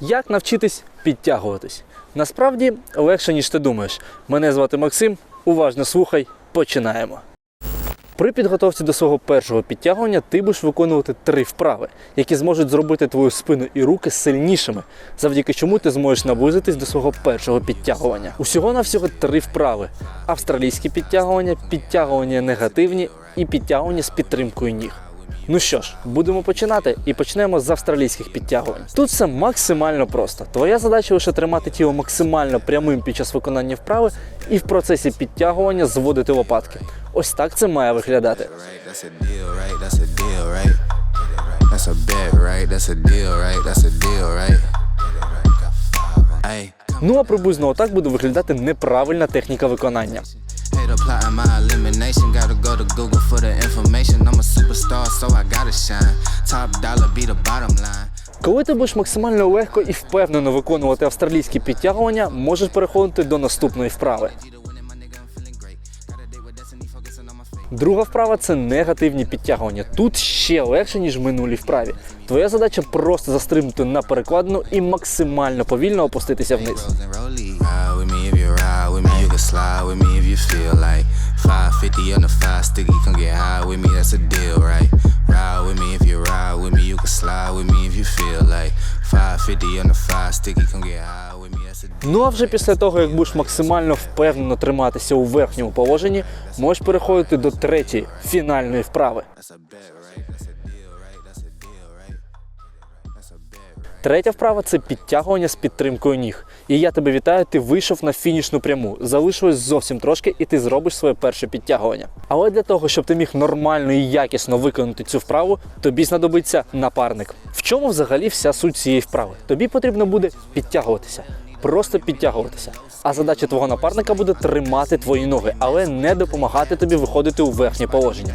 Як навчитись підтягуватись? Насправді легше, ніж ти думаєш. Мене звати Максим. Уважно слухай, починаємо. При підготовці до свого першого підтягування ти будеш виконувати три вправи, які зможуть зробити твою спину і руки сильнішими, завдяки чому ти зможеш наблизитись до свого першого підтягування. Усього на всього три вправи: австралійські підтягування, підтягування негативні і підтягування з підтримкою ніг. Ну що ж, будемо починати і почнемо з австралійських підтягувань. Тут все максимально просто. Твоя задача лише тримати тіло максимально прямим під час виконання вправи і в процесі підтягування зводити лопатки. Ось так це має виглядати. Ну а приблизно отак буде виглядати неправильна техніка виконання. Коли ти будеш максимально легко і впевнено виконувати австралійські підтягування, можеш переходити до наступної вправи. Друга вправа це негативні підтягування. Тут ще легше, ніж в минулій вправі. Твоя задача просто застрибнути на перекладину і максимально повільно опуститися вниз. Ну а вже після того, як будеш максимально впевнено триматися у верхньому положенні, можеш переходити до третьої фінальної вправи. Третя вправа це підтягування з підтримкою ніг. І я тебе вітаю, ти вийшов на фінішну пряму. Залишилось зовсім трошки, і ти зробиш своє перше підтягування. Але для того, щоб ти міг нормально і якісно виконати цю вправу, тобі знадобиться напарник. В чому взагалі вся суть цієї вправи? Тобі потрібно буде підтягуватися. Просто підтягуватися. А задача твого напарника буде тримати твої ноги, але не допомагати тобі виходити у верхнє положення.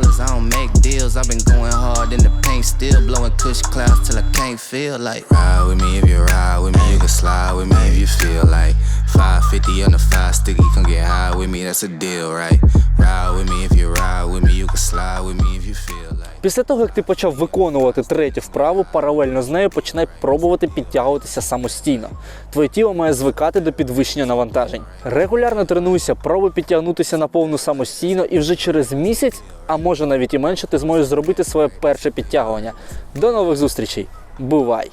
Dollars, I don't make deals. I've been going hard in the paint, still blowing kush clouds till I can't feel like. Ride with me if you ride with me, you can slide with me if you feel like. 550 on the five sticky, come get high with me, that's a deal, right? Ride with me if you ride with me, you can slide with me if you feel like. Після того, як ти почав виконувати третю вправу, паралельно з нею починай пробувати підтягуватися самостійно. Твоє тіло має звикати до підвищення навантажень. Регулярно тренуйся, пробуй підтягнутися на повну самостійно, і вже через місяць, а може навіть і менше, ти зможеш зробити своє перше підтягування. До нових зустрічей. Бувай!